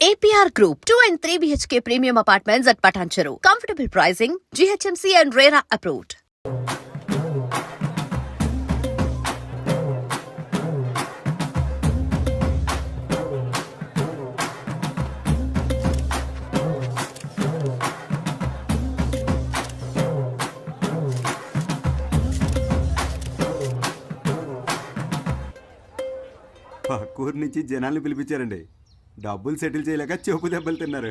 APR Group, 2 and 3 BHK premium apartments at Patancheru. Comfortable pricing, GHMC and RERA approved. పక్కూరు నుంచి జనాల్ని పిలిపించారండి డబ్బులు settle చేయలేక చెప్పు దెబ్బలు తిన్నారు.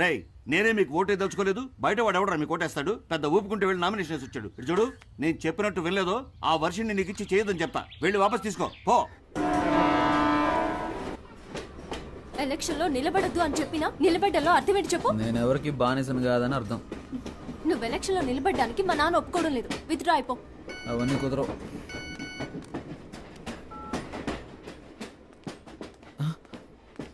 రేయ్ నేనే మీకు ఓటే దలుచుకోలేదు బయట వాడు ఎవడరా మీకు ఓటేస్తాడు? పెద్ద ఊపుకుంటూ వెళ్ళి నామినేషన్ వేసి వచ్చాడు. ఇటు చూడు నేను చెప్పినట్టు వినలేదో ఆ వర్షిని నీకు ఇచ్చి చేయదని చెప్తా. వెళ్ళి వాపస్ తీసుకో. పో. ఎలక్షన్లో నిలబడద్దు అని చెప్పినా నిలబడ్డలో అర్థం ఏంటి చెప్పు? నేను ఎవరికి బానిసను కాదని అర్థం. నువ్వు ఎలక్షన్లో నిలబడ్డానికి మా నాన్న ఒప్పుకోవడం లేదు. విత్డ్రా అయిపో. అవన్నీ కుదరవు.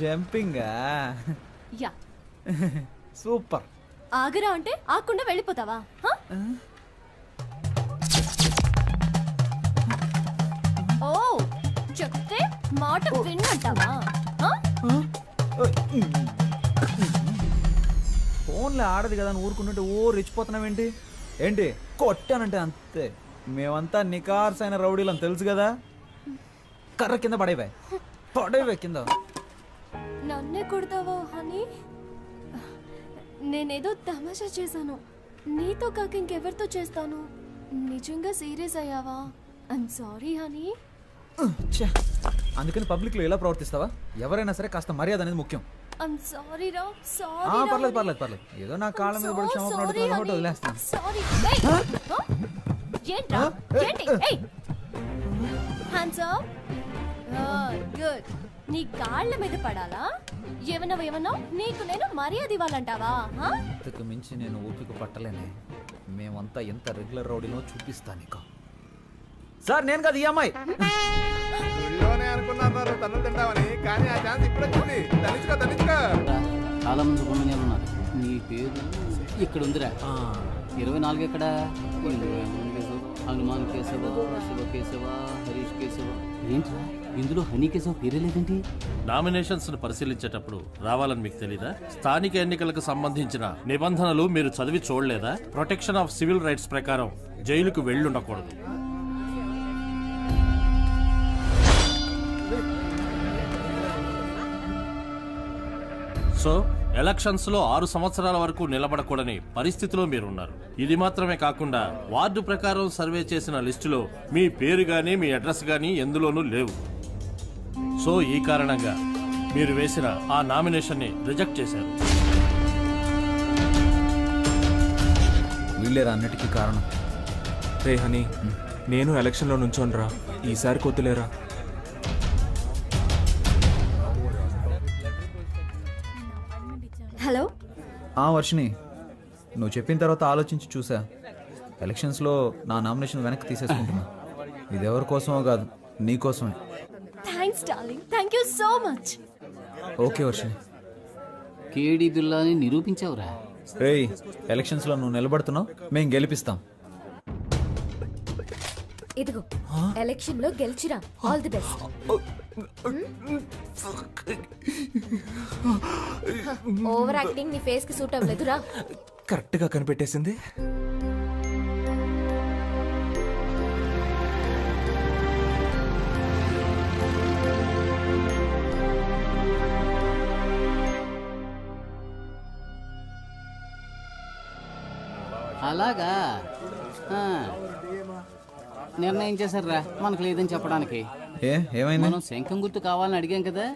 జంపింగా? యా. సూపర్. ఆగరా అంటే ఆకుండా వెళ్ళిపోతావా? ఓ చెప్తే మాట విన్నంటావా? ఫోన్లో ఆడదు కదా అని ఊరుకుంటుంటే ఓ రెచ్చిపోతున్నావేంటి ఏంటి? కొట్టానంటే అంతే. మేమంతా నికార్స్ అయిన రౌడీలు అని తెలుసు కదా? కర్ర కింద పడేవే. పడేవే కింద. నన్నే కొడతావా హనీ? నేనేదో తమాషా చేశాను. నీతో కాక ఇంకెవరితో చేస్తాను? నిజంగా సీరియస్ అయ్యావా? I'm sorry honey. ఛే, అందుకని పబ్లిక్లో ఎలా ప్రవర్తిస్తావా? ఎవరైనా సరే కాస్త మర్యాద అనేది ముఖ్యం. ఐమ్ సారీ రా ఆ, సారీ పర్లేదు పర్లేదు పర్లేదు. ఏదో నా కాళ్ళ మీద పడి క్షమాపణ అడుగుతున్నాను కాబట్టి వదిలేస్తాను. సారీ ఏంట్రా? ఏంటి? హ్యాండ్స్ అప్ గుడ్ నీ కాళ్ళ మీద పడాలా? ఏమన్నా ఏమన్నా నీకు నేను మర్యాద ఇవ్వాలంటావా? ఇంతకు మించి నేను ఓపిక పట్టలేనే. మేమంతా ఎంత రెగ్యులర్ రౌడీనో చూపిస్తా నీకు. సార్ నేను కాదు ఈ అమ్మాయి. గుళ్ళోనే అనుకున్నారు తన్ను తింటామని కానీ ఆ ఛాన్స్ ఇప్పుడు వచ్చింది. తనిచ్చుకో తనిచ్చుకో చాలా మంది సుబ్రహ్మణ్యాలు ఉన్నారు. నీ పేరు ఇక్కడ ఉందిరా. ఇరవై నాలుగు ఎక్కడ? ఇరవై మూడు కేశవ హనుమాన్ కేశవ శివ కేశవ హరీష్ కేశవ? ఇందులో హనీ కేశవ పేరే లేదేంటి నామినేషన్స్ను పరిశీలించేటప్పుడు రావాలని మీకు తెలీదా? స్థానిక ఎన్నికలకు సంబంధించిన నిబంధనలు మీరు చదివి చూడలేదా? ప్రొటెక్షన్ ఆఫ్ సివిల్ రైట్స్ ప్రకారం జైలుకు వెళ్ళుండకూడదు. సో ఎలక్షన్స్లో ఆరు సంవత్సరాల వరకు నిలబడకూడని పరిస్థితిలో మీరున్నారు. ఇది మాత్రమే కాకుండా వార్డు ప్రకారం సర్వే చేసిన లిస్టులో మీ పేరు గానీ మీ అడ్రస్ గానీ ఎందులోనూ లేవు. సో ఈ కారణంగా మీరు వేసిన ఆ నామినేషన్ని రిజెక్ట్ చేశారు. వీళ్ళేరా అన్నిటికీ కారణం? రే హనీ నేను ఎలక్షన్లో నుంచోనరా. ఈసారి కొద్దులేరా. ఆ వర్షిని నువ్వు చెప్పిన తర్వాత ఆలోచించి చూసా. ఎలక్షన్స్లో నా నామినేషన్ వెనక్కి తీసేసుకుంటున్నా. ఇది ఎవరి కోసమో కాదు నీ కోసమే. Thanks darling. Thank you so much. Okay Varshini కేడి బిల్లాని నిరూపించావురా. రేయ్ ఎలక్షన్స్లో నువ్వు నిలబడుతున్నావు మేము గెలిపిస్తాం. ఇదిగో ఎలక్షన్లో గెలిచిరా. All the best over acting నీ ఫేస్కి సూట్ అవ్వలేదురా. కరెక్ట్గా కనిపెట్టేసింది. అలాగా. నిర్ణయం చేశారా మనకు లేదని చెప్పడానికి. ఏ ఏమైంది? మనం శంఖం గుర్తు కావాలని అడిగాం కదా.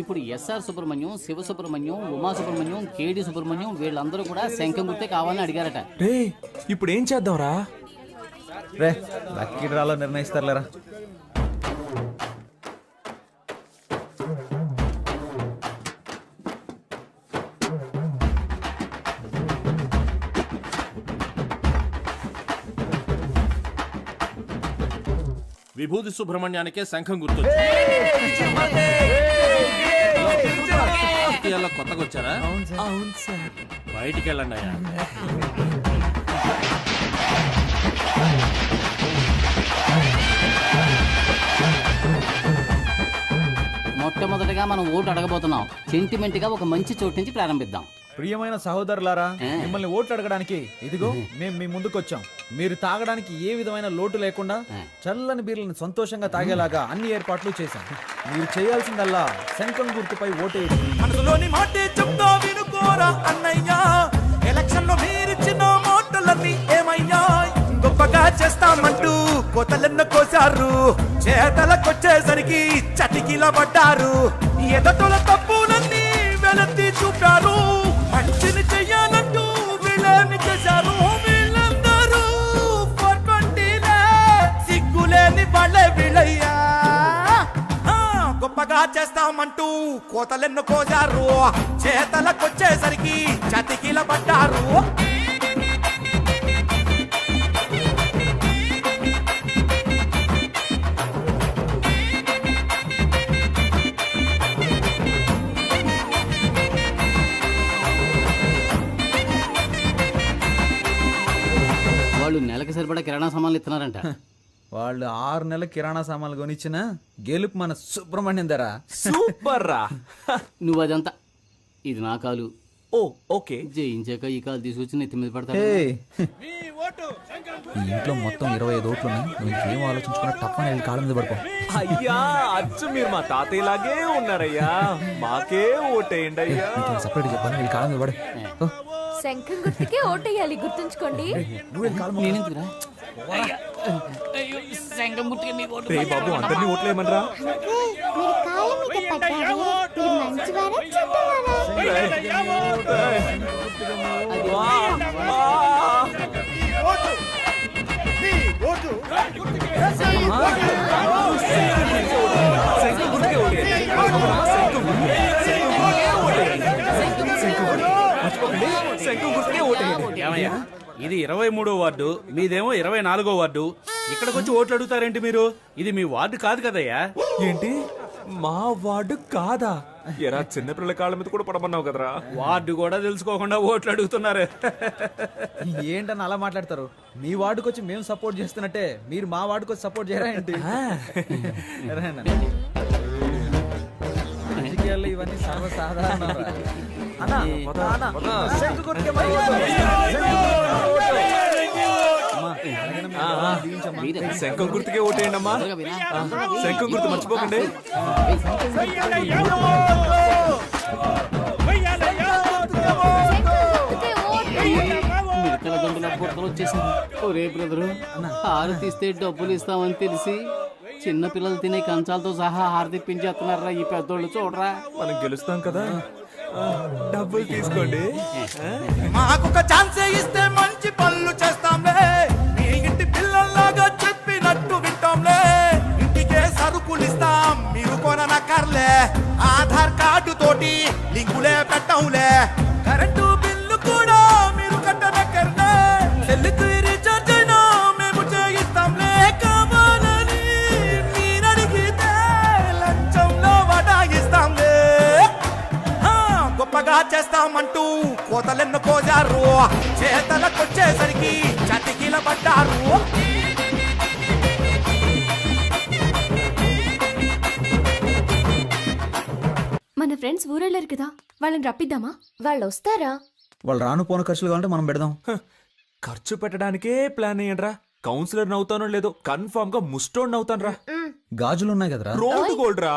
ఇప్పుడు ఎస్ఆర్ సుబ్రహ్మణ్యం శివ సుబ్రహ్మణ్యం ఉమా సుబ్రహ్మణ్యం కేడి సుబ్రహ్మణ్యం వీళ్ళందరూ కూడా శంఖం గుర్తే కావాలని అడిగారట. రే ఇప్పుడు ఏం చేద్దాంరా? రే లక్కీ డ్రాలో నిర్ణయిస్తారులేరా? విభూతి సుబ్రహ్మణ్యానికే శంఖం గుర్తొచ్చింది. రాజకీయాల్లో కొత్తగా వచ్చారా అవును సార్ బయటికి వెళ్ళండి అయ్యా. మొట్టమొదటిగా మనం ఓటు అడగబోతున్నాం. సెంటిమెంట్గా ఒక మంచి చోటు నుంచి ప్రారంభిద్దాం. ప్రియమైన సహోదరులారా? మిమ్మల్ని ఓట్లు అడగడానికి ఇదిగో మేము మీ ముందుకు వచ్చాం మీరు తాగడానికి ఏ విధమైన లోటు లేకుండా. చల్లని బీర్లను సంతోషంగా తాగేలాగా అన్ని ఏర్పాట్లు చేశాం. మీరు చేయాల్సిందల్లా శంఖం గుర్తుపై ఓటేయండి. మనసులోని మాటే చెప్తా వినుకోరా అన్నయ్యా. ఎలక్షన్లో మీరిచ్చిన మాటలన్నీ ఏమయ్యా? గొప్పగా చేస్తామంటూ కోతలెన్న కోసారు చేతలకొచ్చేసరికి చటికిల పడ్డారు ఎదటల తప్పులన్నీ వెలత్తి చూపారు. మంచిని చెయ్యాలంటూ వీళ్ళని చేశారు వీళ్ళందరూ. 420 లే, సిగ్గులేని వాళ్ళే వీళ్ళయ్యా. ఆ, గొప్పగా చేస్తామంటూ కోతలెన్ను కోసారు చేతలకొచ్చేసరికి చతికిల పడ్డారు సరిపడా కిరాణా సామాన్లు ఇస్తున్నారంట వాళ్ళు ఆరు నెలల కిరాణా సామాన్లు కొనిచ్చిన గెలుపు మన సుబ్రహ్మణ్యం ధర. సూపర్ రా నువ్వు అదంతా ఇది నా కాలు. ఓ ఓకే. జయించాక ఈ కాలు తీసుకొచ్చి నెత్తి మీద పడతా! ఈ ఇంట్లో మొత్తం ఇరవై ఐదు ఓట్లు ఉన్నాయి. నువ్వు ఇంకేం ఆలోచించుకున్నా తప్పని వెళ్ళి కాళ్ళ మీద పడుకో. అయ్యా అచ్చు మీరు మా తాతయ్యలాగే ఉన్నారయ్యా. మాకే ఓటేయండి అయ్యా. సపరేట్ చెప్పాను వెళ్ళి కాళ్ళ మీద పడే. శంఖం గుర్తుకే ఓటేయాలి గుర్తుంచుకోండి. రే బాబు అందరినీ ఓట్లేయమనరా? మీరు కాళ్ళ మీద పడ్డారే? మీరు మంచివారా చెడ్డవారా శంకు గుర్తుకే ఓటేయండి. ఏమయ్యా? ఇది ఇరవై మూడో వార్డు మీదేమో ఇరవై నాలుగో వార్డు. ఇక్కడికి వచ్చి ఓట్లు అడుగుతారేంటి మీరు? ఇది మీ వార్డు కాదు కదయ్యా? ఏంటి? మా వార్డు కాదా? ఎరా చిన్నపిల్లల కాళ్ళ మీద కూడా పడమన్నావు కదరా? వార్డు కూడా తెలుసుకోకుండా ఓట్లు అడుగుతున్నారు. ఏంటని అలా మాట్లాడతారు? మీ వార్డుకి వచ్చి మేము సపోర్ట్ చేస్తున్నట్టే మీరు మా వార్డుకి వచ్చి సపోర్ట్ చేయరా ఏంటి. రాజకీయాల్లో ఇవన్నీ సర్వసాధారణం శంఖం గుర్తుకే ఓటేయండి అమ్మా. శంఖం గుర్తు మర్చిపోకండి. హారు తీస్తే డబ్బులు ఇస్తామని తెలిసి చిన్న పిల్లలు తినే కంచాలతో సహా హారు తెప్పించేస్తున్నారా ఈ పెద్దోళ్ళు చూడరా. మనం గెలుస్తాం కదా. డబ్బులు తీసుకోండి. మాకొక ఛాన్స్ ఇస్తే మంచి పనులు చేస్తాంలే. మీ ఇంటి పిల్లల్లాగా చెప్పినట్టు వింటాంలే. ఇంటికే సరుకులు ఇస్తాం మీరు కొననక్కర్లే. ఆధార్ కార్డు తోటి లింకులే పెట్టంలే చేస్తామంటూ కోతలెన్ను కోజారు. చేతలకొచ్చేసరికి చతికిల పడ్డారు. మన ఫ్రెండ్స్ ఊరెళ్ళారు కదా వాళ్ళని రప్పిద్దామా? వాళ్ళు వస్తారా వాళ్ళు రాను పోను ఖర్చులు కావాలంటే మనం పెడదాం. ఖర్చు పెట్టడానికే ప్లాన్ అయ్యండ్రా కౌన్సిలర్ నవ్వుతానో లేదో కన్ఫర్మ్గా ముస్టోన్ నవ్వుతాను రా గాజులు ఉన్నాయి కదరా. రోడ్ గోల్డ్ రా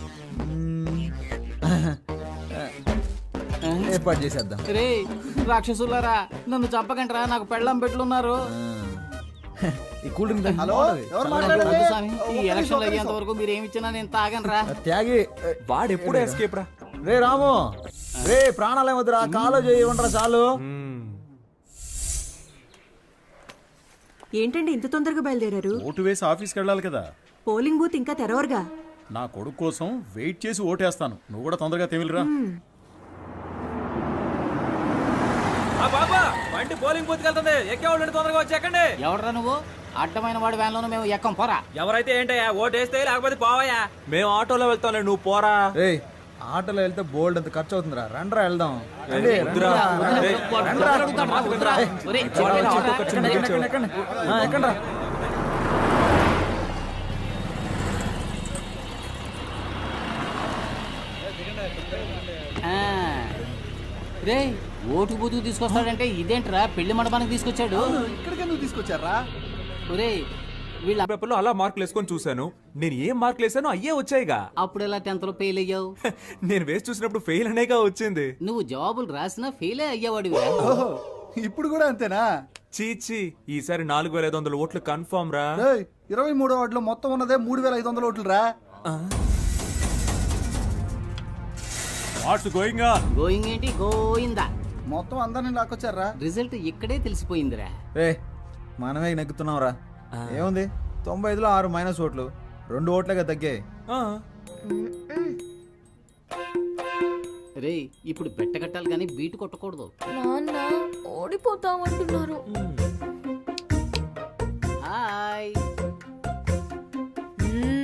ఏర్పాటు చేసేద్దాం. రే రాక్షసులారా నన్ను చంపకంటరా నాకు పెళ్ళం పెట్లున్నారు. ఈ కూల్ డ్రింక్ హలో స్వామి, ఈ ఎలక్షన్లు అయ్యేంత వరకు మీరు ఏమి ఇచ్చినా నేను తాగనరా. త్యాగి వాడెప్పుడు ఎస్కేప్ రా. రే రాము రే ప్రాణాలు ఏమొద్దురా కాలో చేయి ఉండరా చాలు. ఏంటండి ఇంత తొందరగా బయలుదేరారు? ఓటు వేసి ఆఫీస్కి వెళ్ళాలి కదా. పోలింగ్ బూత్ ఇంకా తెరవరుగా? నా కొడుకు కోసం వెయిట్ చేసి ఓటేస్తాను. నువ్వు కూడా తొందరగా తెమిలిరా. బాబా బండి పోలింగ్ బూత్ వెళ్తుంది. ఎక్కేవాళ్ళు తొందరగా వచ్చి ఎక్కండి. ఎవడరా నువ్వు? అడ్డమైన వాడి వ్యాన్లోనూ మేము ఎక్కం పోరా. ఎవరైతే ఏంటయ్యా ఓటేస్తే లేకపోతే పోవయ్యా. మేము ఆటోలో వెళ్తాంలే నువ్వు పోరా. ఆటోలో వెళ్తే బోల్డ్ అంత ఖర్చు అవుతుందిరా. రండ్రా వెళ్దాం. రండి, వద్దురా. ఎక్కండి, ఎక్కండి, ఎక్కండి. ఆ, ఎక్కండ్రా. ఆ. రే ఓటు బూతుకు తీసుకొస్తాడంటే ఇదేంట్రా? పెళ్ళి మండపానికి తీసుకొచ్చాడు. ఇక్కడికే నువ్వు తీసుకొచ్చారా? ఒరే వీళ్ళ పేపర్లో అలా మార్కులు వేసుకొని చూశాను. నేను ఏం మార్కులు వేసానో అయ్యే వచ్చాయిగా. అప్పుడు ఎలా టెన్త్లో ఫెయిల్ అయ్యావు? నేను వేసి చూసినప్పుడు ఫెయిల్ అనేగా వచ్చింది. నువ్వు జవాబులు రాసినా ఫెయిలే అయ్యేవాడివి. ఓహో ఇప్పుడు కూడా అంతేనా? చీచి ఈసారి నాలుగు వేల ఐదు వందల ఓట్లు కన్ఫర్మ్ రా. ఏయ్, ఇరవై మూడో వార్డులో మొత్తం ఉన్నదే మూడు వేల ఐదు వందల ఓట్లు రా వాట్స్ గోయింగ్ గోయింగ్ ఏంటి? గోయిందా మొత్తం అందరిని లాక్కొచ్చారా? రిజల్ట్ ఇక్కడే తెలిసిపోయిందిరా. రే మనమే నెగ్గుతున్నాం రా ఏముంది? తొంభై ఐదులో ఆరు మైనస్ ఓట్లు. రెండు ఓట్లుగా తగ్గాయి. రే ఇప్పుడు బెట్ట కట్టాలి కానీ బీటు కొట్టకూడదు. నాన్న ఓడిపోతామంటున్నారు. హాయ్.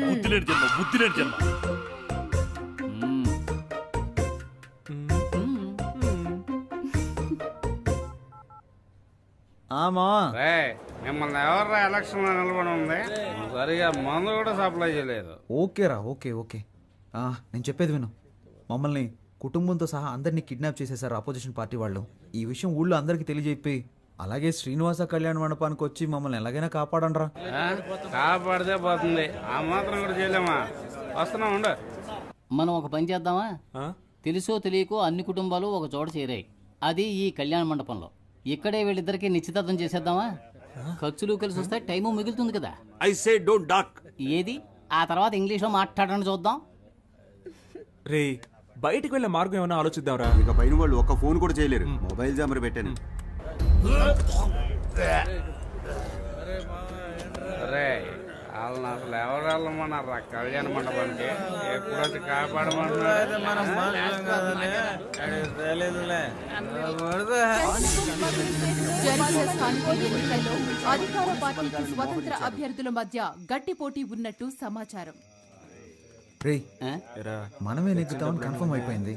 బుద్ధిలేని జన్మ బుద్ధిలేని జన్మ. ఆమా. మిమ్మల్ని ఎవర్రా ఎలక్షన్లో నిలబడి ఉంది? సరిగా మందు కూడా సప్లై చేయలేదు. ఓకేరా ఓకే ఓకే. ఆ, నేను చెప్పేది విను. మమ్మల్ని కుటుంబంతో సహా అందరినీ కిడ్నాప్ చేసేశారు అపోజిషన్ పార్టీ వాళ్ళు. ఈ విషయం ఊళ్ళో అందరికీ తెలియజెప్పి అలాగే శ్రీనివాస కళ్యాణ మండపానికి వచ్చి మమ్మల్ని ఎలాగైనా కాపాడండ్రా. కాపాడితే పోతుంది. ఆ మాత్రం కూడా చేయలేమా? వస్తున్నా ఉండు. మనం ఒక పని చేద్దామా? ఆ? తెలుసో తెలియకో అన్ని కుటుంబాలు ఒక చోట చేరాయి. అది ఈ కళ్యాణ మండపంలో. ఇక్కడే వీళ్ళిద్దరికి నిశ్చితార్థం చేసేద్దామా? ఖర్చులు కలిసి వస్తే టైము మిగులుతుంది కదా. ఐ సే డోంట్ డాక్ ఏది? ఆ తర్వాత ఇంగ్లీష్లో మాట్లాడడానికి చూద్దాం. రే బయటికి వెళ్ళే మార్గం ఏమైనా ఆలోచిద్దాంరా? ఇక పైన వాళ్ళు ఒక్క ఫోన్ కూడా చేయలేరు. మొబైల్ జామర్ పెట్టాను. రే వాళ్ళని అసలు ఎవరు వెళ్ళమన్నారా. కళ్యాణ మండపానికి ఎప్పుడు వచ్చి కాపాడమంటున్నారు. జరిగే స్థానిక ఎన్నికల్లో అధికార పార్టీకి స్వతంత్ర అభ్యర్థుల మధ్య గట్టి పోటీ ఉన్నట్టు సమాచారం రే ఆ? మనమే నెగ్గుతామని కన్ఫర్మ్ అయిపోయింది.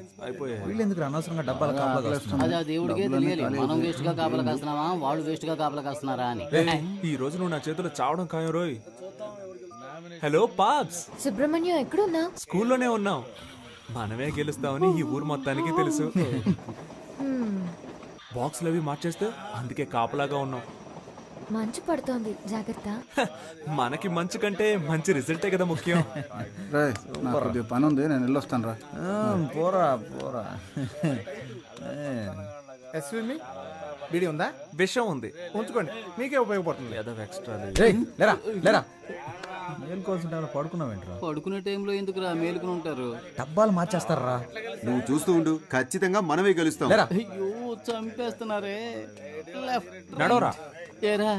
వీళ్ళు ఎందుకు అనవసరంగా డబ్బాలు కాపలా అది ఆ దేవుడికే తెలియాలి. మనం వేస్ట్గా కాపలా కాస్తున్నామా? వాళ్ళు వేస్ట్గా కాపలా కాస్తున్నారా అని. ఈ రోజు నువ్వు నా చేతిలో చావడం ఖాయం రోయ్. హలో పాప్స్ సుబ్రహ్మణ్యం ఎక్కడున్నా స్కూల్లోనే ఉన్నాం మనమే గెలుస్తామని ఈ ఊరు మొత్తానికి తెలుసు. బాక్స్లు అవి మార్చేస్తే అందుకే కాపలాగా ఉన్నాం. మంచు పడుతోంది. జాగ్రత్త. మనకి మంచి కంటే మంచి రిజల్టే కదా ముఖ్యం. నాకు కొద్దిగా పని ఉంది నేను వెళ్ళొస్తాను రా పోరా పోరా. ఎస్వి బీడీ ఉందా? విషం ఉంది. ఉంచుకోండి. మీకే ఉపయోగపడుతుంది. ఏదో ఎక్స్ట్రా లేరా లేరా. మేలుకోవాల్సిన టైంలో పడుకున్నావేంట్రా? పడుకునే టైంలో ఎందుకురా మేలుకుని ఉంటారు? డబ్బాలు మార్చేస్తారా? నువ్వు చూస్తూ ఉండు ఖచ్చితంగా మనమే గెలుస్తాం. లేరా? అయ్యో చంపేస్తున్నారే. లెఫ్ట్ నడవరా? ఏరా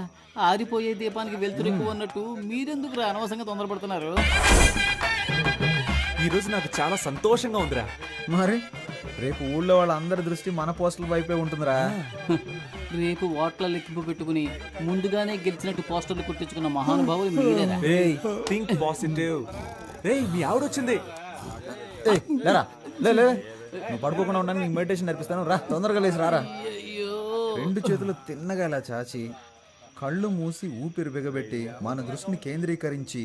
ఆరిపోయే దీపానికి వెళ్తురు ఎక్కువ ఉన్నట్టు మీరెందుకు రా అనవసరంగా తొందరపడుతున్నారు? ఈ రోజు నాకు చాలా సంతోషంగా ఉందిరా. మరి? రేపు ఊళ్ళో వాళ్ళందరి దృష్టి మన పోస్టుల వైపే ఉంటుందిరా. రేపు ఓట్ల లెక్కింపు పెట్టుకుని ముందుగానే గెలిచినట్టు పోస్టర్లు కుట్టించుకున్న మహానుభావులు మీరేరా రేయ్ థింక్ పాజిటివ్ రేయ్ మీ ఆవిడొచ్చింది ఏయ్, లేరా? లే లే నువ్వు పడుకోకుండా ఉండడానికి నీకు మెడిటేషన్ నేర్పిస్తాను. రా తొందరగా లేచి రారా. అయ్యో రెండు చేతులు తిన్నగా ఇలా చాచి కళ్ళు మూసి ఊపిరి బిగబెట్టి మన దృష్టిని కేంద్రీకరించి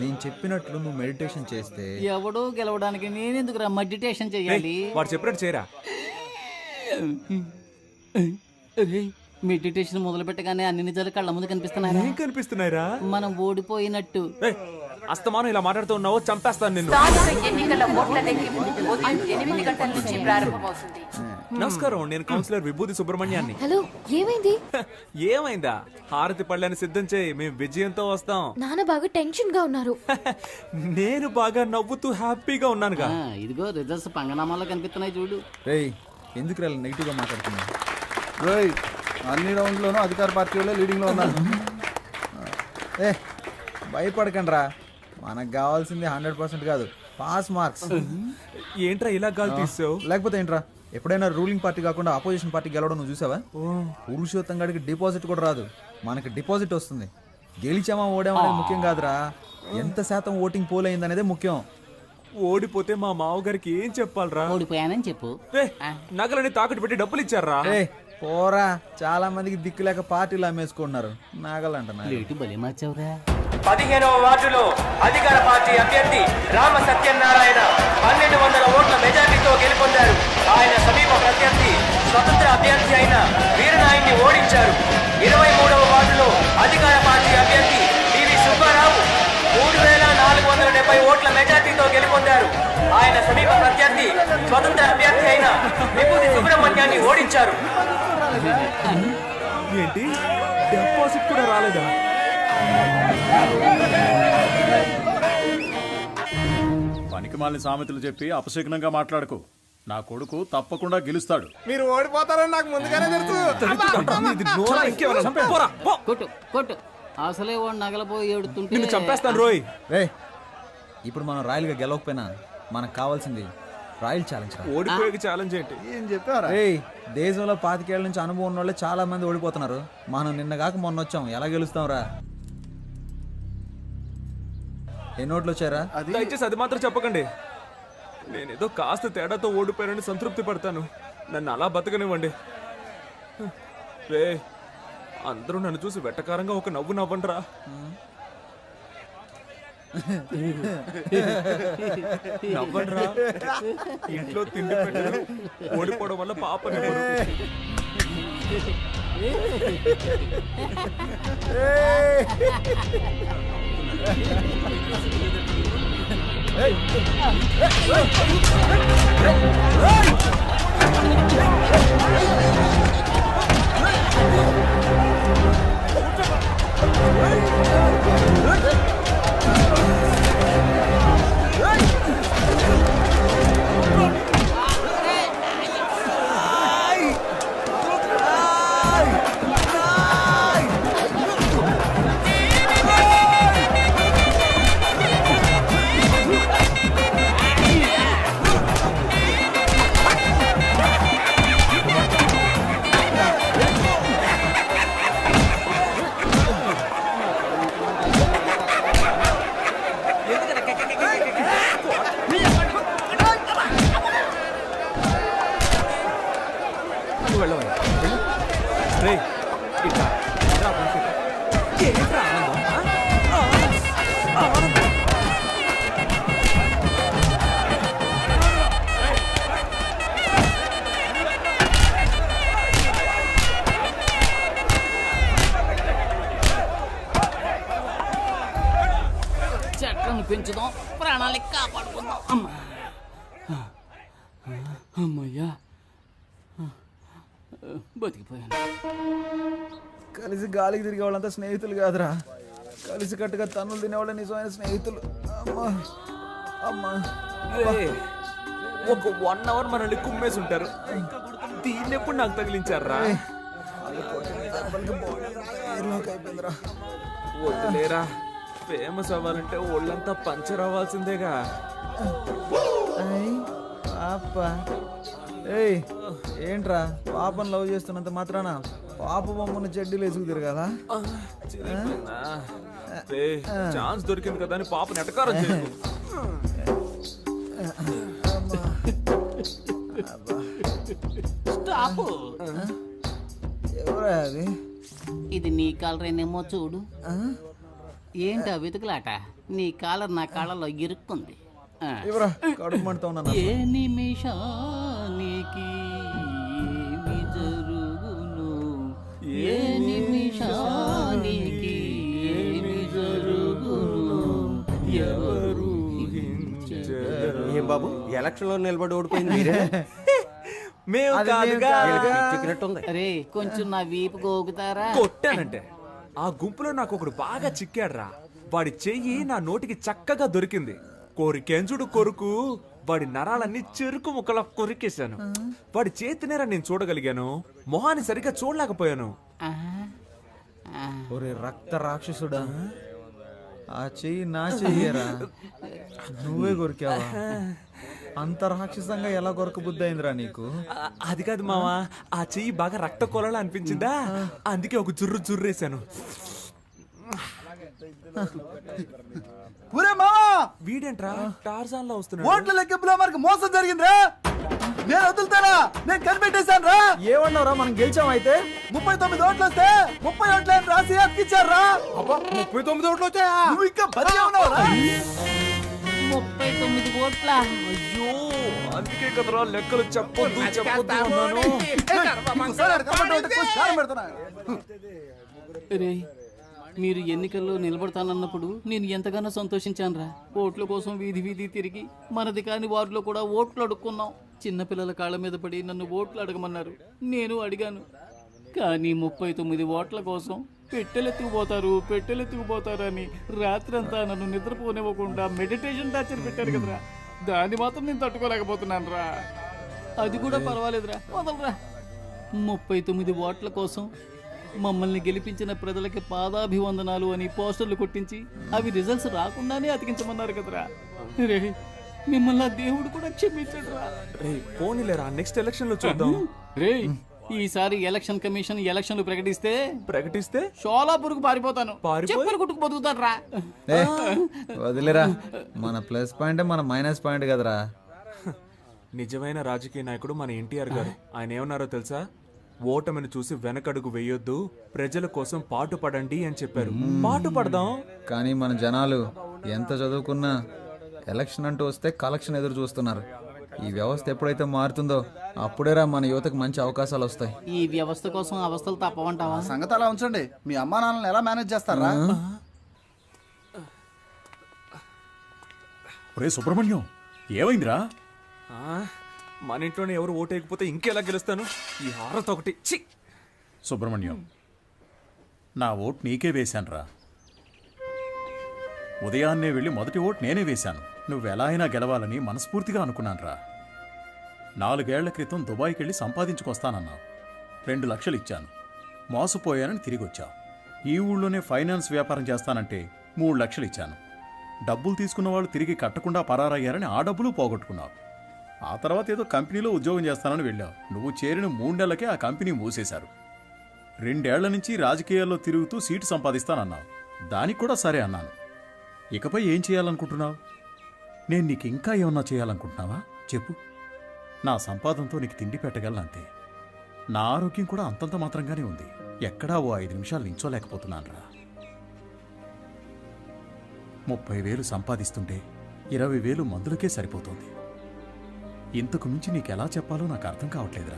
నేను చెప్పినట్లు నువ్వు మెడిటేషన్ చేస్తే ఎవడో గెలవడానికి నేనెందుకు రా మెడిటేషన్ చెయ్యాలి వాడు చెప్పినట్టు చేయరా? మెడిటేషన్ మొదలు పెట్టగానే అన్ని నిజాలు కళ్ళ ముందు కనిపిస్తున్నాయి ఏం కనిపిస్తున్నాయిరా? మనం ఓడిపోయినట్టు. అస్తమానం ఇలా మాట్లాడుతూ ఉన్నావు చంపేస్తాను నిన్ను. ఎన్నికల ఓట్ల లెక్కింపు ఉదయం ఎనిమిది గంటల నుంచి ప్రారంభమవుతుంది. నమస్కారం నేను కౌన్సిలర్ విభూతి సుబ్రహ్మణ్యాన్ని. హలో ఏమైంది? ఏమైందా? హారతి పళ్ళని సిద్ధం చేయి మేము విజయంతో వస్తాం. నాన్న బాగా టెన్షన్గా ఉన్నారు నేను బాగా నవ్వుతూ హ్యాపీగా ఉన్నానుగా. ఇదిగో రిజల్ట్స్ పంగనామాల్లో కనిపిస్తున్నాయి చూడు. రేయ్ ఎందుకు రా నెగిటివ్గా మాట్లాడుతున్నా అన్ని రౌండ్లోనూ అధికార పార్టీ వాళ్ళే లీడింగ్లో ఉన్నారు. ఏ భయపడకండి రా మనకు కావాల్సింది హండ్రెడ్ పర్సెంట్ కాదు పాస్ మార్క్స్ ఏంట్రా ఇలా గాలి తీసావు? లేకపోతే ఏంట్రా ఎప్పుడైనా రూలింగ్ పార్టీ కాకుండా అపోజిషన్ పార్టీ గెలవడం నువ్వు చూసావా? పురుషోత్తం గడికి డిపాజిట్ కూడా రాదు. మనకి డిపాజిట్ వస్తుంది. గెలిచామా ఓడామా అనేది ముఖ్యం కాదురా. ఎంత శాతం ఓటింగ్ పోల్ అయింది అనేది ముఖ్యం. ఓడిపోతే మా మావగారికి ఏం చెప్పాలరా? ఓడిపోయానని చెప్పు. ఏ, నగలని తాకట్టు పెట్టి డబ్బులు ఇచ్చారా? ఏ పోరా చాలా మందికి దిక్కు లేక పార్టీలు అమ్మేసుకుంటున్నారు. నాగలంట పదిహేనవ వార్డులో అధికార పార్టీ అభ్యర్థి రామ సత్యనారాయణ పన్నెండు వందల ఓట్ల మెజార్టీతో గెలుపొందారు. ఆయన సమీప ప్రత్యర్థి స్వతంత్ర అభ్యర్థి అయిన వీరనాయన్ని ఓడించారు. ఇరవై మూడవ వార్డులో అధికార పార్టీ అభ్యర్థి పివి సుబ్బారావు మూడు వేల నాలుగు వందల డెబ్బై ఓట్ల మెజార్టీతో గెలుపొందారు. ఆయన సమీప ప్రత్యర్థి స్వతంత్ర అభ్యర్థి అయిన విభూతి సుబ్రహ్మణ్యాన్ని ఓడించారు. ఏంటి? డిపాజిట్ కూడా రాలేదా? పనికిమాలిన సామెతలు చెప్పి అపశకునంగా మాట్లాడకు. నా కొడుకు తప్పకుండా గెలుస్తాడు. మీరు ఓడిపోతారని నాకు ముందుగానే తెలుసు. ఇది నోరా ఇంకేమైనా? పోరా, పో. కొట్టు కొట్టు. అసలే వాడు నగలపోయి ఏడుతుంటే నిన్ను చంపేస్తాను రోయ్. రే ఇప్పుడు మనం రాయల్గా గెలవకపోయినా మనకు కావాల్సింది రాయల్ ఛాలెంజ్ రా. ఓడిపోయే ఛాలెంజ్ ఏంటి? ఏం చెప్పారా రేయ్ దేశంలో పాతికేళ్ళ నుంచి అనుభవం ఉన్న వాళ్ళే చాలా మంది ఓడిపోతున్నారు. మనం నిన్న కాక మొన్న వచ్చాం. ఎలా గెలుస్తాం రా? ఎన్ని ఓట్లు వచ్చారా దయచేసి అది మాత్రం చెప్పకండి. నేనేదో కాస్త తేడాతో ఓడిపోయానని సంతృప్తి పడతాను. నన్ను అలా బతకనివ్వండి. రే అందరూ నన్ను చూసి వెట్టకారంగా ఒక నవ్వు నవ్వండిరా. నవ్వండిరా ఇంట్లో తిండి పెట్టరు ఓడిపోవడం వల్ల పాప Hey! కలిసి గాలికి తిరిగే వాళ్ళంతా స్నేహితులు కాదురా. కలిసి కట్టుగా తన్నులు తినేవాళ్ళ నిజమైన స్నేహితులు. అమ్మా అమ్మా ఒక వన్ అవర్ మనల్ని కుమ్మేసి ఉంటారు దీన్ని ఎప్పుడు నాకు తగిలించారా? వదిలేరా ఫేమస్ అవ్వాలంటే ఒళ్ళంతా పంచర్ అవ్వాల్సిందేగా. పాప. ఏయ్ ఏంట్రా? పాపను లవ్ చేస్తున్నంత మాత్రాన పాప బొమ్మను చెడ్డీలు వేసుకు తిరగాలా? ఛాన్స్ దొరికింది కదా అని పాప నెటకారం చేయకు. స్టాప్. ఎవరా అది? ఇది నీ కాలరేనేమో చూడు. ఏంటా వెతుకులాట? నీ కాలర్ నా కాళ్ళలో ఇరుక్కుంది. ఆ. ఇవరా నిమిషానికి ఏమి జరుగును? ఏ నిమిషానికి ఏమి జరుగును? ఎవరు ఏం బాబు ఎలక్షన్లో నిలబడి ఓడిపోయింది మీరే? మేము కాదుగా. చిక్కినట్టుంది. అరే కొంచెం నా వీపు గోగుతారా కొట్టానంటే ఆ గుంపులో నాకు ఒకడు బాగా చిక్కాడ్రా. వాడి చెయ్యి నా నోటికి చక్కగా దొరికింది. కోరికెంచుడు కొరుకు వాడి నరాలన్నీ చెరుకు ముక్కలా కొరికేశాను. వాడి చేతినేరా నేను చూడగలిగాను. మొహాన్ని సరిగ్గా చూడలేకపోయాను. ఒరే రక్త రాక్షసుడా. ఆ చెయ్యి నా చెయ్యరా? నువ్వే కొరికావా? అంత రాక్షసంగా ఎలా కొరక బుద్ధి అయిందిరా నీకు అది కాదు మావా. ఆ చెయ్యి బాగా రక్త కొలలా అనిపించిందా అందుకే ఒక జుర్రు జుర్రేశాను. ఒరే మావా! వీడేంట్రా? టార్జాన్లో వస్తున్నాడు. ఓట్ల లెక్కింపులో మనకు మోసం జరిగిందిరా. నేను వదులుతానా? నేను కనిపెట్టేశాను రా. ఏమన్నావురా? మనం గెలిచాం అయితే? ముప్పై తొమ్మిది ఓట్లు వస్తే ముప్పై ఓట్లు అని రాసి అతికిచ్చారా ముప్పై తొమ్మిది ఓట్లు వచ్చాయా? నువ్వు ఇంకా బతికే ఉన్నావురా. ముప్పై తొమ్మిది కోట్ల అయ్యో అందుకే కదరా లెక్కలు చెప్పొద్దు చెప్పొద్దు అన్నాను. రే మీరు ఎన్నికల్లో నిలబడతానన్నప్పుడు నేను ఎంతగానో సంతోషించానురా. ఓట్ల కోసం వీధి వీధి తిరిగి మనది కాని వారిలో కూడా ఓట్లు అడుక్కున్నాం. చిన్నపిల్లల కాళ్ళ మీద పడి నన్ను ఓట్లు అడగమన్నారు. నేను అడిగాను కానీ ముప్పై తొమ్మిది ఓట్ల కోసం పెట్టెలెత్తుకుపోతారు పెట్టెలెత్తుకుపోతారు అని రాత్రంతా నన్ను నిద్రపోనివ్వకుండా మెడిటేషన్ టార్చర్ పెట్టారు కదరా. దాన్ని మాత్రం నేను తట్టుకోలేకపోతున్నాను రా అది కూడా పర్వాలేదురా వదలరా. ముప్పై తొమ్మిది ఓట్ల కోసం మమ్మల్ని గెలిపించిన ప్రజలకి పాదాభివందనాలు అని పోస్టర్లు కొట్టించి అవి రిజల్ట్స్ రాకుండానే అతికించమన్నారు కదరా. రే మిమ్మల్ని దేవుడు కూడా క్షమించడు రా. పోనీలేరా నెక్స్ట్ ఎలక్షన్లో చూద్దాం. రే ఈసారి ఎలక్షన్ కమిషన్ ఎలక్షన్లు ప్రకటిస్తే ప్రకటిస్తే? షోలాపూర్కు పారిపోతాను. పారిపోయి? చెప్పులు కుట్టుకు బతుకుతాను రా. ఏ వదిలేరా మన ప్లస్ పాయింట్ మన మైనస్ పాయింట్ కదరా. నిజమైన రాజకీయ నాయకుడు మన ఎన్టీఆర్ గారు. ఆయన ఏమన్నారో తెలుసా? ఓటమిని చూసి వెనకడుగు వేయొద్దు. ప్రజల కోసం పాటు పడండి అని చెప్పారు. పాటు పడదాం కానీ మన జనాలు ఎంత చదువుకున్నా ఎలక్షన్ అంటూ వస్తే కలెక్షన్ ఎదురు చూస్తున్నారు. ఈ వ్యవస్థ ఎప్పుడైతే మారుతుందో అప్పుడేరా మన యువతకు మంచి అవకాశాలు వస్తాయి. ఈ వ్యవస్థ కోసం అవస్థలు తప్పవంటావా? సంగతి అలా ఉంచండి. మీ అమ్మా నాన్నలు ఎలా మేనేజ్ చేస్తారా? ఒరే సుబ్రహ్మణ్యం ఏమైందిరా? ఆ, మన ఇంట్లోనే ఎవరు ఓటేయకపోతే ఇంకెలా గెలుస్తాను? ఈ హారత ఒకటి. చి సుబ్రహ్మణ్యం నా ఓట్ నీకే వేశానురా. ఉదయాన్నే వెళ్ళి మొదటి ఓట్ నేనే వేశాను. నువ్వెలా అయినా గెలవాలని మనస్ఫూర్తిగా అనుకున్నానురా. నాలుగేళ్ళ క్రితం దుబాయ్కి వెళ్ళి సంపాదించుకొస్తానన్నావు. రెండు లక్షలు ఇచ్చాను. మోసపోయానని తిరిగి వచ్చావు ఈ ఊళ్ళోనే ఫైనాన్స్ వ్యాపారం చేస్తానంటే మూడు లక్షలు ఇచ్చాను. డబ్బులు తీసుకున్న వాళ్ళు తిరిగి కట్టకుండా పరారయ్యారని ఆ డబ్బులు పోగొట్టుకున్నావు. ఆ తర్వాత ఏదో కంపెనీలో ఉద్యోగం చేస్తానని వెళ్ళావు. నువ్వు చేరిన మూడేళ్ళకే ఆ కంపెనీ మూసేశారు. రెండేళ్ళ నుంచి రాజకీయాల్లో తిరుగుతూ సీటు సంపాదిస్తానన్నావు. దానికి కూడా సరే అన్నాను. ఇకపై ఏం చేయాలనుకుంటున్నావు? నేను నీకు ఇంకా ఏమన్నా చేయాలనుకుంటున్నావా? చెప్పు. నా సంపాదనతో నీకు తిండి పెట్టగలనంతే. నా ఆరోగ్యం కూడా అంతంత మాత్రంగానే ఉంది. ఎక్కడా ఓ ఐదు నిమిషాలు నించోలేకపోతున్నానురా ముప్పై వేలు సంపాదిస్తుంటే ఇరవై వేలు మందులకే సరిపోతుంది. ఇంతకు మించి నీకెలా చెప్పాలో నాకు అర్థం కావట్లేదురా.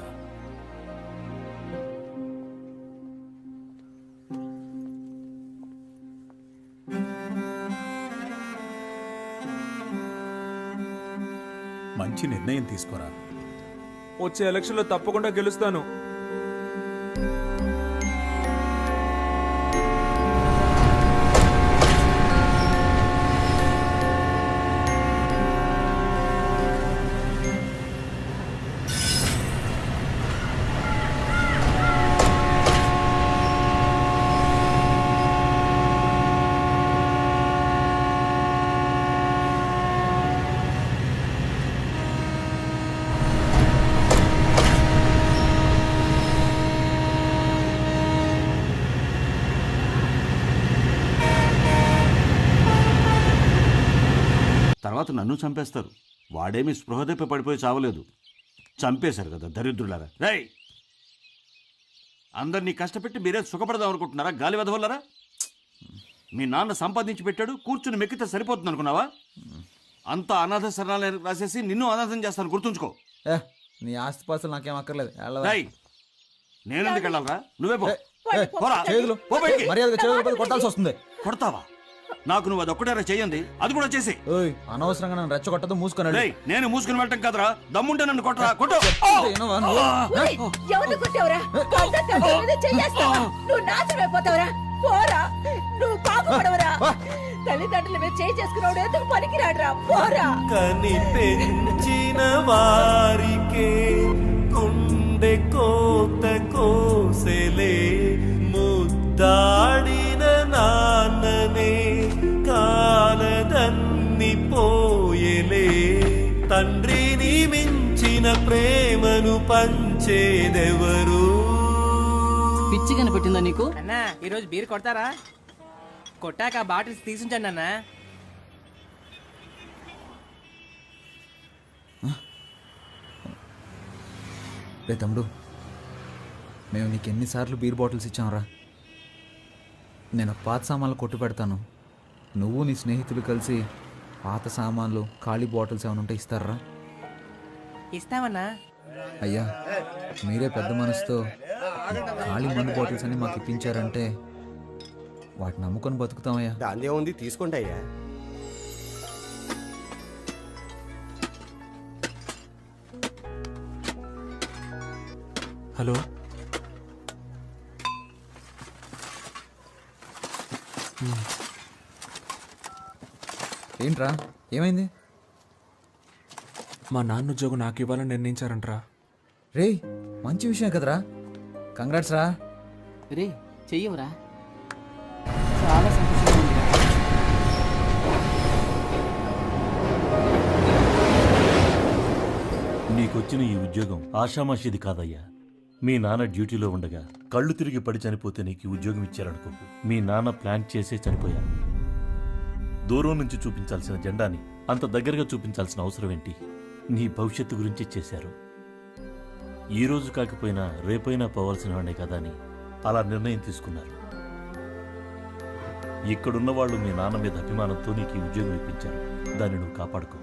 మంచి నిర్ణయం తీసుకోరా. వచ్చే ఎలక్షన్లో తప్పకుండా గెలుస్తాను. తర్వాత నన్ను చంపేస్తారు. వాడేమి స్పృహ తప్పి పడిపోయి చావలేదు. చంపేశారు కదా దరిద్రులారా. రేయ్! అందరినీ కష్టపెట్టి మీరే సుఖపడదాం అనుకుంటున్నారా? గాలి వెదవల్లరా? మీ నాన్న సంపాదించి పెట్టాడు కూర్చుని మెక్కితే సరిపోతుంది అనుకున్నావా అంత అనాథ శరణాలయం రాసేసి నిన్ను అనాథం చేస్తాను గుర్తుంచుకో. ఏ నీ ఆస్తి పాస్తులు నాకేం అక్కర్లేదు. వెళ్ళవా. రేయ్, నేను ఎందుకు వెళ్ళాలరా? నువ్వే పో. ఏ, పోరా. చేతులు. పో బయటికి. మర్యాదగా చేతులు పట్టుకొని కొట్టాల్సి వస్తుంది. కొడతావా? నాకు నువ్వు అదొక్కటేరా చేయండి. అది కూడా చేసి. ఓయ్ అనవసరంగా నన్ను రెచ్చగొట్టదు మూసుకొని రేయ్, నేను మూసుకుని వెళ్ళటం కదరా. దమ్ముంటే నన్ను కొట్టరా. కొట్టు. వినవా నువ్వు? ఎవరిని కొట్టావురా? చెయ్యేస్తావా నువ్వు నాశనం అయిపోతావురా. పోరా. నువ్వు బాగుపడవరా తల్లిదండ్రుల మీద చేయి చేసుకున్నాడు ఎందుకు పనికిరాడురా? పోరా. కని పెంచిన వారికే గుండె కోత కోసెలే ముద్దాడిన నాన్ననే కాలదన్ని పోయెలే. తండ్రిని మించిన ప్రేమను పంచేదెవరు? పిచ్చి కనిపెట్టిందా నీకు? అన్నా ఈరోజు బీర్ కొడతారా? కొట్టాక బాటిల్స్ తీసుంచండి అన్నా. రే తమ్ముడు మేము నీకు ఎన్నిసార్లు బీర్ బాటిల్స్ ఇచ్చాంరా? నేను పాత సామాన్లు కొట్టు పెడతాను. నువ్వు నీ స్నేహితులు కలిసి పాత సామాన్లు ఖాళీ బాటిల్స్ ఏమైనా ఉంటే ఇస్తారా? ఇస్తామన్నా అయ్యా మీరే పెద్ద మనసుతో ఖాళీ మందు బాటిల్స్ అన్ని మాకు ఇప్పించారంటే వాటిని నమ్ముకొని బతుకుతామయ్యా దాందే ఉంది తీసుకోండి అయ్యా. హలో? ఏంట్రా? ఏమైంది? మా నాన్న ఉద్యోగం నాకు ఇవ్వాలని నిర్ణయించారంట్రా. రే మంచి విషయం కదరా. కంగ్రాట్స్ రా. రే చెయ్యవరా. చాలా సంతోషంగా నీకొచ్చిన ఈ ఉద్యోగం ఆషామాషిది కాదయ్యా. మీ నాన్న డ్యూటీలో ఉండగా కళ్ళు తిరిగి పడి చనిపోతే నీకు ఉద్యోగం ఇచ్చారనుకో. మీ నాన్న ప్లాన్ చేసే చనిపోయాను దూరం నుంచి చూపించాల్సిన జెండాని అంత దగ్గరగా చూపించాల్సిన అవసరం ఏంటి? నీ భవిష్యత్తు గురించి చేశారు. ఈ రోజు కాకపోయినా రేపైనా పోవాల్సిన వాడే కదా అని అలా నిర్ణయం తీసుకున్నారు. ఇక్కడున్న వాళ్ళు మీ నాన్న మీద అభిమానంతో నీకు ఈ ఉద్యోగం ఇప్పించారు. దాన్ని నువ్వు కాపాడుకో.